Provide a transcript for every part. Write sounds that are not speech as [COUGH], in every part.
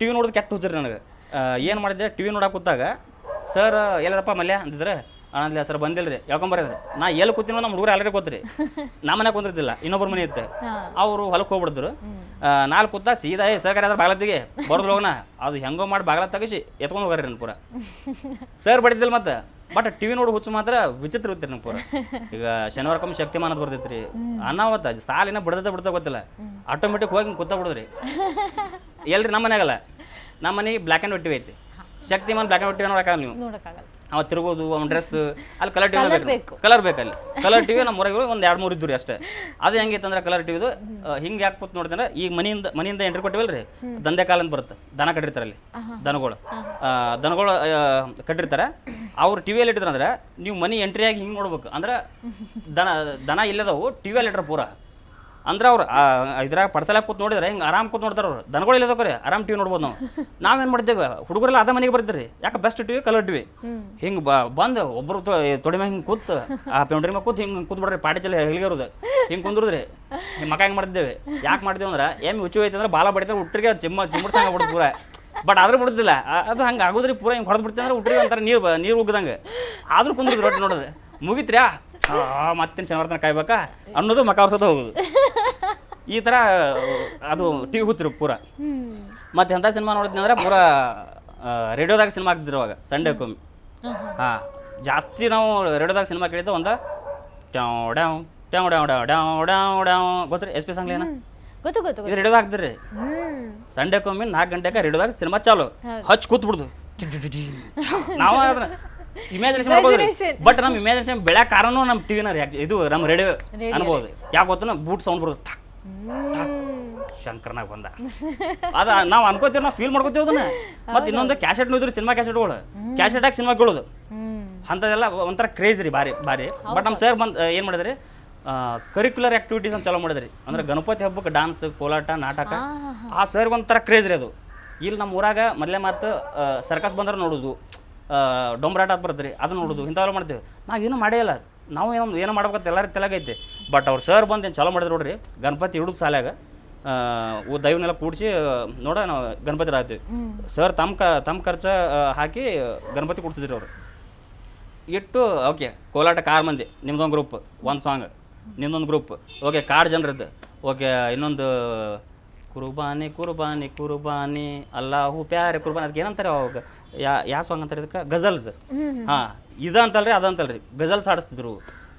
T V ನೋಡೋದು ಕೆಟ್ಟ ಹುಚ್ಚರಿ ನನಗೆ. ಏನು ಮಾಡಿದ್ರೆ ಟಿ ವಿ ನೋಡಕ್ಕೆ ಕೂತಾಗ ಸರ್ ಎಲ್ಲದಪ್ಪ ಮಲ್ಯ? ಅಂದಿದ್ರೆ ಅಣ್ಣ ಸರ್ ಬಂದಿಲ್ರಿ. ಹೇಳ್ಕೊಂಬರಿದ್ರಿ ನಾ ಎಲ್ಲಿ ಕೂತೀನೋ ನಮ್ಮ ಹುಡುಗರು ಆಲ್ರೆಡಿ ಕೂತ್ರಿ. ನಮ್ಮ ಮನೆ ಕುಂದಿರ್ತಿಲ್ಲ ಇನ್ನೊಬ್ಬರ ಮನೆ ಇತ್ತು. ಅವರು ಹೊಲಕ್ಕೆ ಹೋಗ್ಬಿಡಿದ್ರು. ನಾಲ್ಕು ಕೂತ ಸೀದಾ ಏ ಸರ್ಕಾರ ಅದ್ರ ಬಾಗ್ಲತ್ತಿಗೆ ಬರೋದು ಹೋಗೋಣ ಅದು ಹೆಂಗೋ ಮಾಡಿ ಬಾಗ್ಲ ತಗಸಿ ಎತ್ಕೊಂಡು ಹೋಗ್ರಿ ನನ್ನ ಪೂರ. [LAUGHS] ಸರ್ ಬಡಿದಿಲ್ಲ ಮತ್ತೆ. ಬಟ್ ಟಿವಿ ನೋಡಿ ಹುಚ್ಚು ಮಾತ್ರ ವಿಚಿತ್ರ ಇರ್ತೀರಿ ನಂಗೆ ಪೂರ. ಈಗ ಶನಿವಾರಕ್ಕೊಮ್ಮೆ ಶಕ್ತಿಮಾನ ಅಂತ ಬರ್ತೈತ್ರಿ. ಸಾಲ ಸಾಲಿನ ಬಿಡದ ಬಿಡ್ತಾ ಗೊತ್ತಿಲ್ಲ. ಆಟೋಮೆಟಿಕ್ ಹೋಗಿ ಕೂತ ಬಿಡುದ್ರಿ. ಎಲ್ರಿ ನಮ್ಮ ಮನೆಯಾಗಲ್ಲ ನಮ್ಮ ಮನೆಗೆ ಬ್ಲ್ಯಾಕ್ ಆ್ಯಂಡ್ ವೈಟ್ ಐತಿ ಶಕ್ತಿಮಾನ್ ಬ್ಲ್ಯಾಕ್ ಆ್ಯಂಡ್ ವೈಟ್ ನೋಡಕ್ಕಾಗಲ್ಲ ನೀವು. ನೋಡಕ್ಕಾಗಲ್ಲ. ಅವ ತಿರುಗೋದು ಅವ್ನ ಡ್ರೆಸ್ ಅಲ್ಲಿ ಕಲರ್ ಟಿವಿ ಕಲರ್ ಬೇಕಲ್ಲಿ. ಕಲರ್ ಟಿವಿ ನಮ್ಮ ಊರಾಗ ಒಂದು ಎರಡು ಮೂರು ಇದ್ದು ಅಷ್ಟೇ. ಅದು ಹೆಂಗಿತ್ತು ಅಂದ್ರೆ ಕಲರ್ ಟಿವಿದು ಹಿಂಗೆ ಯಾಕೆ ಕೂತ್ ನೋಡಿದ್ರೆ ಈಗ ಮನೆಯಿಂದ ಮನೆಯಿಂದ ಎಂಟ್ರಿ ಕೊಟ್ಟಿವಲ್ಲ ರೀ ದಂಧೆ ಕಾಲ ಅಂತ ಬರುತ್ತೆ. ದನ ಕಟ್ಟಿರ್ತಾರೆ ಅಲ್ಲಿ. ದನಗಳು. ದನಗಳು ಕಟ್ಟಿರ್ತಾರೆ. ಅವ್ರು ಟಿವಿಯಲ್ಲಿ ಇಟ್ಟಿದ್ರು ಅಂದ್ರೆ ನೀವು ಮನೆ ಎಂಟ್ರಿಯಾಗಿ ಆಗಿ ಹಿಂಗೆ ನೋಡ್ಬೇಕು. ಅಂದ್ರೆ ದನ ದನ ಇಲ್ಲದವು ಟಿವಿಯಲ್ಲಿ ಇಟ್ರ ಪೂರ. ಅಂದ್ರೆ ಅವ್ರು ಇದ್ರಾಗ ಪಡ್ಸಲಾಗ ಕೂತ್ ನೋಡಿದ್ರೆ ಹಿಂಗೆ ಆರಾಮ್ ಕೂತ್ ನೋಡ್ತಾರೆ ಅವ್ರು. ದನಗಳು ಇಲ್ಲದವ್ರೆ ಆರಾಮ್ ಟಿವಿ ನೋಡ್ಬೋದು ನಾವು. ನಾವೇನು ಮಾಡಿದ್ದೇವೆ ಹುಡುಗರೆಲ್ಲ ಅದ ಮನೆಗೆ ಬರ್ತೀರಿ. ಯಾಕೆ ಬೆಸ್ಟ್ ಟಿವಿ ಕಲರ್ ಟಿವಿ. ಹಿಂಗೆ ಬ, ಬಂದು ಒಬ್ಬರು ತೊಡೆ ಮ್ಯಾಗ ಹಿಂಗೆ ಕೂತ್, ಆ ಪೆಂಡ್ರಿ ಮ್ಯಾಗ ಕೂತ್ ಹಿಂಗೆ ಕೂತ್ ಬಿಡ್ರಿ ಪಾಟಿ ಚಲ ಹೆಲಿಗಿರೋದು ಹಿಂಗೆ ಕುಂದ್ರದ್ರಿ. ಹಿಂಗೆ ಮಕ ಹಿಂಗೆ ಮಾಡಿದ್ದೇವೆ ಯಾಕೆ ಮಾಡಿದ್ದೇವೆ ಅಂದ್ರೆ, ಏಮ್ ಹುಚ್ಚು ಐತೆ ಅಂದ್ರೆ ಬಾಲ ಬಡಿತಾರೆ ಹುಟ್ಟರಿಗೆ ಚಿಮ್ಮ ಚಿಮ್ಮಡ್ಸಂಗೆ ಬಿಡ್ತು ಪೂರ. ಬಟ್ ಆದ್ರೂ ಬಿಡುದಿಲ್ಲ. ಅದು ಹಂಗೆ ಆಗೋದ್ರಿ ಪೂರ, ಹಿಂಗೆ ಹೊಡೆದು ಬಿಡ್ತೀನಿ ಅಂದ್ರೆ ಹುಟ್ಟರಿಗೆ ಅಂತಾರೆ ನೀರು ನೀರು ಉಗ್ದಂಗೆ. ಆದ್ರೂ ಕುಂದ್ರಿ ರೊಟ್ಟಿ ನೋಡೋದು. ಮುಗಿತ್ರ್ಯಾ? ಮತ್ತೇನು ಶನಿವಾರ ತನಕ ಕಾಯ್ಬೇಕಾ? ಅನ್ನೋದು ಮಕ ಅವ್ರ ಹೋಗೋದು. ಈ ಥರ ಅದು ಟಿ ವಿ ಹುಚ್ಚರು ಪೂರ. ಮತ್ತೆ ಎಂಥ ಸಿನಿಮಾ ನೋಡಿದ್ನಿ ಅಂದ್ರೆ ಪೂರ ರೇಡಿಯೋದಾಗ ಸಿನಿಮಾ ಆಗ್ತಿದ್ರು ಅವಾಗ ಸಂಡೇ ಕೊಮ್ಮಿ ಹಾಂ ಜಾಸ್ತಿ ನಾವು ರೇಡಿಯೋದಾಗ ಸಿನಿಮಾ ಕೇಳಿದ್ದು ಒಂದು ಟ್ಯಾವ್ ಡ್ಯಾವ್ ಟ್ಯಾವ್ ಡ್ಯಾವ್ ಡ್ಯಾವ್ ಡ್ಯಾವ್ ಡ್ಯಾವ್ ಡ್ಯಾವ್ ಗೊತ್ತ್ರಿ? ಎಸ್ ಪಿ ಸಾಂಗ್ಲೇನ ಗೊತ್ತು ಗೊತ್ತು ಇದು ರೇಡಿಯೋದಾಗ ಹಾಕ್ತಿರಿ ಸಂಡೇ ಕೊಮ್ಮಿ ನಾಲ್ಕು ಗಂಟೆಗೆ ರೇಡಿಯೋದಾಗ ಸಿನಿಮಾ ಚಾಲು. ಹಚ್ಚಿ ಕೂತ್ ಬಿಡುದು. ನಾವು ಅದನ್ನ ಇಮ್ಯಾಜಿನೇಷನ್ ಮಾಡ್ಬೋದು ಬಟ್ ನಮ್ಮ ಇಮ್ಯಾಜಿನೇಷನ್ ಬೆಳ್ಯಾಕ ಕಾರಣ ನಮ್ಮ ಟಿವಿನ ಇದು ನಮ್ಮ ರೇಡಿಯೋ ಅನ್ಬೋದು. ಯಾಕೆ ಗೊತ್ತ ಬೂಟ್ ಸೌಂಡ್ ಬರೋದು. ಠಕ್ ಶಂಕರ್ನಾಗ ಬಂದ. ಅದ ನಾವು ಅನ್ಕೋತೀವಿ ನಾವು ಫೀಲ್ ಮಾಡ್ಕೋತೀವಿ ಅದನ್ನ. ಮತ್ತೆ ಇನ್ನೊಂದು ಕ್ಯಾಸೆಟ್ ನೋಡಿದ್ರಿ ಸಿನಿಮಾ ಕ್ಯಾಸೆಟ್ಗಳು ಕ್ಯಾಸೆಟಾಗಿ ಸಿನಿಮಾ ಕೇಳೋದು. ಅಂತದೆಲ್ಲ ಅಂಥದ್ದೆಲ್ಲ ಒಂಥರ ಕ್ರೇಜ್ ರೀ ಭಾರಿ ಭಾರಿ. ಬಟ್ ನಮ್ಮ ಸರ್ ಬಂದು ಏನು ಮಾಡಿದ್ರಿ? ಕರಿಕ್ಯುಲರ್ ಆಕ್ಟಿವಿಟೀಸ್ ಅಂತ ಚಲೋ ಮಾಡಿದ್ರಿ. ಅಂದ್ರೆ ಗಣಪತಿ ಹಬ್ಬಕ್ಕೆ ಡಾನ್ಸ್ ಕೋಲಾಟ ನಾಟಕ. ಆ ಸರ್ ಒಂಥರ ಕ್ರೇಜ್ ರೀ ಅದು. ಇಲ್ಲಿ ನಮ್ಮ ಊರಾಗ ಮೊದಲೇ ಮಾತು ಸರ್ಕಸ್ ಬಂದ್ರೆ ನೋಡೋದು. ಡೊಂಬರಾಟ ರೀ ಅದನ್ನ ನೋಡೋದು. ಇಂಥವೆಲ್ಲ ಮಾಡ್ತೀವಿ. ನಾವೇನು ಮಾಡೇ ಇಲ್ಲ ನಾವು ಏನೊಂದು ಏನೋ ಮಾಡ್ಬೇಕಂತ ಎಲ್ಲರ ತಲೆಗೈತಿ ಬಟ್ ಅವ್ರು ಸರ್ ಬಂದು ಏನು ಚಲೋ ಮಾಡಿದ್ರು ನೋಡ್ರಿ ಗಣಪತಿ ಹಿಡಿದು ಸಾಲ್ಯಾಗ ದೈವನೆಲ್ಲ ಕೂಡಿಸಿ ನೋಡ ನಾವು ಗಣಪತಿ ರಾಗ್ತೀವಿ ಸರ್ ತಮ್ಮ ಕ ತಮ್ಮ ಖರ್ಚ ಹಾಕಿ ಗಣಪತಿ ಕೊಡ್ತಿದ್ರು ಅವರು. ಇಟ್ಟು ಓಕೆ ಕೋಲಾಟ ಕಾರ್ ಮಂದಿ ನಿಮ್ದೊಂದು ಗ್ರೂಪ್ ಒಂದು ಸಾಂಗ್ ನಿಮ್ದೊಂದು ಗ್ರೂಪ್ ಓಕೆ ಕಾರ್ ಜನರದ್ದು ಓಕೆ ಇನ್ನೊಂದು ಕುರುಬಾನಿ ಕುರುಬಾನಿ ಕುರುಬಾನಿ ಅಲ್ಲಾಹು ಪ್ಯಾರೆ ಕುರ್ಬಾನಿ ಅದಕ್ಕೆ ಏನಂತಾರೆ ಅವಾಗ ಯಾ ಯಾವ ಸಾಂಗ್ ಅಂತಾರೆ ಇದಕ್ಕೆ? ಗಜಲ್ಸ್ ಹಾಂ ಇದು ಅಂತಲ್ರಿ ಬೆಜಲ್ಸ್ ಆಡಿಸ್ತಿದ್ರು.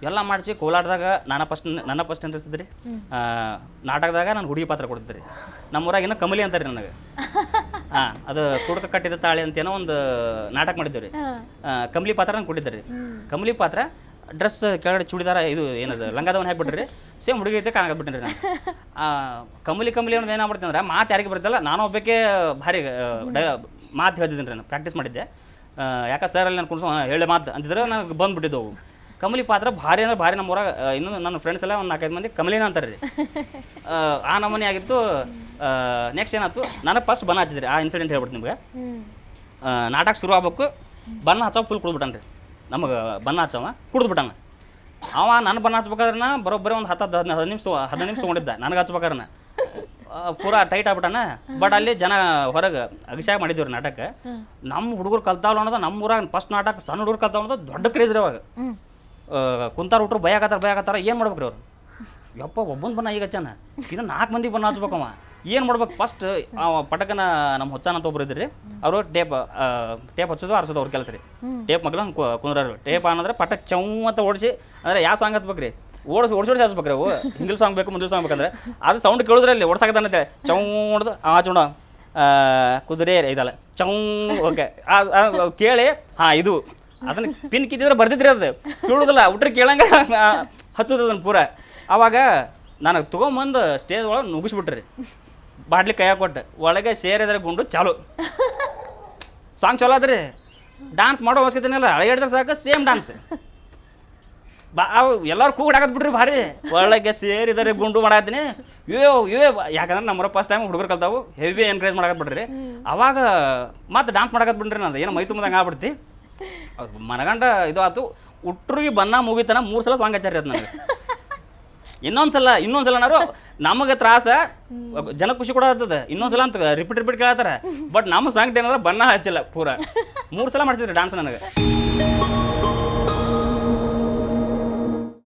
ಎಲ್ಲ ಮಾಡಿಸಿ ಕೋಲಾಟದಾಗ ನಾನು ಫಸ್ಟ್ ನನ್ನ ಫಸ್ಟ್ ಅನ್ರಿಸಿದ್ರಿ ನಾಟಕದಾಗ ನಾನು ಹುಡುಗಿ ಪಾತ್ರ ಕೊಡ್ತಿದ್ರಿ. ನಮ್ಮೂರಾಗ ಏನೋ ಕಮಲಿ ಅಂತಾರೆ ನನಗೆ. [LAUGHS] ಹಾಂ ಅದು ಕುಡುಕ ಕಟ್ಟಿದ ತಾಳಿ ಅಂತ ಏನೋ ಒಂದು ನಾಟಕ ಮಾಡಿದ್ದೇವೆ ರೀ ಕಮಲಿ ಪಾತ್ರ ನಾನು ಕೊಟ್ಟಿದ್ದೆ ರೀ ಕಮಲಿ ಪಾತ್ರ ಡ್ರೆಸ್ ಕೆಳಗಡೆ ಚೂಡಿದಾರ ಇದು ಏನದು ಲಂಗಾದವನ್ನ ಹಾಕ್ಬಿಟ್ರಿ. ಸೇಮ್ ಹುಡುಗಿ ಐತೆ ಕಾಣಾಕ್ಬಿಟ್ಟಿನಿ ನಾನು. ಆ, ಕಮಲಿ ಕಮಲಿ ಅನ್ನೋದು ಏನಾಗ್ಬಿಡ್ತೀನಿ ಅಂದ್ರೆ ಮಾತು ಯಾರಿಗೆ ಬರ್ತಲ್ಲ ನಾನು ಒಬ್ಬಕ್ಕೆ ಭಾರಿ ಮಾತು ಹೇಳ್ತಿದ್ದೀನಿ ರೀ ನಾನು ಪ್ರಾಕ್ಟೀಸ್ ಮಾಡಿದ್ದೆ. ಯಾಕೆ ಸರ್ ಅಲ್ಲಿ ನಾನು ಕುಣಿಸೋ ಹೇಳಿ ಮಾತು ಅಂತಿದ್ರೆ ನನಗೆ ಬಂದುಬಿಟ್ಟಿದ್ದವು. ಕಮಲಿ ಪಾತ್ರ ಭಾರಿ ಅಂದ್ರೆ ಭಾರಿ ನಮ್ಮೂರಾಗ ಆ, ನನ್ನ ಫ್ರೆಂಡ್ಸ್ ಎಲ್ಲ ಒಂದು ನಾಲ್ಕೈದು ಮಂದಿ ಕಮಲಿನ ಅಂತಾರೆ ರೀ. ಆ, ನಮೂನಿ ಆಗಿತ್ತು ನೆಕ್ಸ್ಟ್ ಏನಾಯ್ತು ನನಗೆ ಫಸ್ಟ್ ಬನ್ನ ಹಚ್ಚಿದ್ರಿ ಆ ಇನ್ಸಿಡೆಂಟ್ ಹೇಳ್ಬಿಟ್ಟು ನಿಮ್ಗೆ. ನಾಟಕ ಶುರು ಆಗ್ಬೇಕು ಬನ್ನ ಹಚ್ಚೋ ಫುಲ್ ಕುಡ್ದ್ಬಿಟ್ಟಾನ ರೀ. ನಮಗೆ ಬನ್ನ ಹಚ್ಚವ ಕುಡ್ದ್ಬಿಟ್ಟಾನ. ಅವ ನನ್ನ ಬನ್ನ ಹಚ್ಬೇಕಾದ್ರೆ ಬರೋಬ್ಬರಿ ಒಂದು ಹತ್ತು ಹದಿನೈದು ಹದಿನೈದು ನಿಮಿಷ ಹದಿನೈದು ನಿಮಿಷ ತೊಗೊಂಡಿದ್ದ ನನಗೆ ಹಚ್ಬೇಕಾದ್ರೆ ಪೂರಾ ಟೈಟ್ ಆಗ್ಬಿಟ್ಟಾನ. ಬಟ್ ಅಲ್ಲಿ ಜನ ಹೊರಗೆ ಅಗಿಸಾಗ ಮಾಡಿದ್ವಿ ರೀ ನಾಟಕ. ನಮ್ಮ ಹುಡುಗರು ಕಲ್ತಾವಲ್ಲ ಅನ್ನೋದು ನಮ್ಮ ಊರಾಗ ಫಸ್ಟ್ ನಾಟಕ ಸಣ್ಣ ಹುಡುಗರು ಕಲ್ತಾವ ಅನ್ನೋದು ದೊಡ್ಡ ಕ್ರೇಜ್ ರೀ ಅವಾಗ. ಕುಂತಾರ ಹುಟ್ಟರು ಭಯ ಆಗತ್ತಾರ ಭಯ ಆಗತ್ತಾರ ಏನು ಮಾಡ್ಬೇಕ್ರಿ ಅವ್ರು? ಯಪ್ಪ ಒಬ್ಬನ ಬನ್ನ ಈಗ ಹಚ್ಚಾನ ಇನ್ನು ನಾಲ್ಕು ಮಂದಿ ಬಣ್ಣ ಹಚ್ಬೇಕವ ಏನು ಮಾಡ್ಬೇಕು ಫಸ್ಟ್ ಅವ ಪಟಕನ ನಮ್ಮ ಹೊಚ್ಚಾನ ಅಂತ ಒಬ್ರು ಇದ್ರಿ ಅವರು ಟೇಪ್ ಟೇಪ್ ಹಚ್ಚೋದು ಆರಿಸೋದು ಅವ್ರ ಕೆಲಸ ರೀ. ಟೇಪ್ ಮಗ್ಲ ಕುಂದ್ರಾರು ಟೇಪ್ ಅನ್ನಂದ್ರೆ ಪಟಕ್ ಚೌ ಅಂತ ಓಡಿಸಿ ಅಂದ್ರೆ ಯಾವ ಸಾಂಗ್ ಹತ್ಬೇಕ್ರಿ? ರೀ ಓಡಿಸಿ ಓಡಿಸಿ ಓಡಿಸಿ ಹಚ್ಬೇಕ್ರಿ ಅವು ಹಿಂದಿಲ್ ಸಾಂಗ್ ಬೇಕು, ಮುಂದಿಲ್ ಸಾಂಗ್ ಬೇಕಂದ್ರೆ. ಅದು ಸೌಂಡ್ ಕೇಳಿದ್ರಲ್ಲಿ ಅಲ್ಲಿ ಚೌ ಚೌಂಡ್ದು ಆ ಚೌಂಡ ಕುದುರೆ ಇದಲ್ಲ. ಚೌ ಓಕೆ. ಕೇಳಿ. ಹಾಂ, ಇದು. ಅದನ್ನ ಪಿನ್ ಕಿತ್ತಿದ್ರೆ ಬರ್ದಿದ್ರಿ ಅದು. ಕೇಳೋದಿಲ್ಲ. ಉಟ್ರೆ ಕೇಳಂಗ ಹಚ್ಚೋದು ಅದನ್ನು ಪೂರ. ಅವಾಗ ನನಗೆ ತೊಗೊಂಬಂದು ಸ್ಟೇಜ್ ಒಳಗೆ ನುಗ್ಗಿಸ್ಬಿಟ್ರಿ. ಬಾಟ್ಲಿ ಕೈಯಾಗ ಕೊಟ್ಟು. ಒಳಗೆ ಸೇರಿದ್ರೆ ಗುಂಡು ಚಾಲು. ಸಾಂಗ್ ಚಲೋ ಅದ್ರಿ ಡಾನ್ಸ್ ಮಾಡೋ ಅವಶ್ಯಕತೆ ಇಲ್ಲ ಅಳಗಾಡಿದ್ರೆ ಸಾಕು ಸೇಮ್ ಡಾನ್ಸ್ ಬಾ ಎಲ್ಲರೂ ಕೂಗಡಾಕತ್ ಬಿಡ್ರಿ ಭಾರಿ. ಒಳಗೆ ಸೇರಿದರೆ ಗುಂಡು ಮಾಡಾತೀನಿ ಯೋ ಯೋ ಯಾಕಂದ್ರೆ ನಮ್ಮ ಫಸ್ಟ್ ಟೈಮ್ ಹುಡುಗರು ಕಲ್ತಾವು ಹೆವಿ ಎನ್ಕರೇಜ್ ಮಾಡಕತ್ ಬಿಡ್ರಿ. ಅವಾಗ ಮತ್ತೆ ಡಾನ್ಸ್ ಮಾಡಕತ್ ಬಿಡ್ರಿ ನಂದು. ಏನು ಮೈ ತುಂಬದಂಗೆ ಆಗ್ಬಿಡ್ತಿ. ಮನಗಂಡ ಇದು ಆತು ಉಟ್ರಿಗೆ ಬನ್ನ ಮುಗಿತನ ಮೂರು ಸಲ ಸಾಂಗ್ ಅದು ನನಗೆ ಇನ್ನೊಂದ್ಸಲ ನಾರು ನಮಗೆ ತ್ರಾಸ ಜನ ಖುಷಿ ಕೊಡತ್ತದ ಇನ್ನೊಂದ್ಸಲ ಅಂತ ರಿಪೀಟ್ ರಿಪೀಟ್ ಕೇಳತ್ತಾರ. ಬಟ್ ನಮ್ಮ ಸಾಂಗ್ ಏನಂದ್ರೆ ಬಣ್ಣ ಹಚ್ಚಿಲ್ಲ, ಪೂರ. ಮೂರು ಸಲ ಮಾಡ್ಸಿದ್ರಿ ಡಾನ್ಸ್ ನನಗೆ.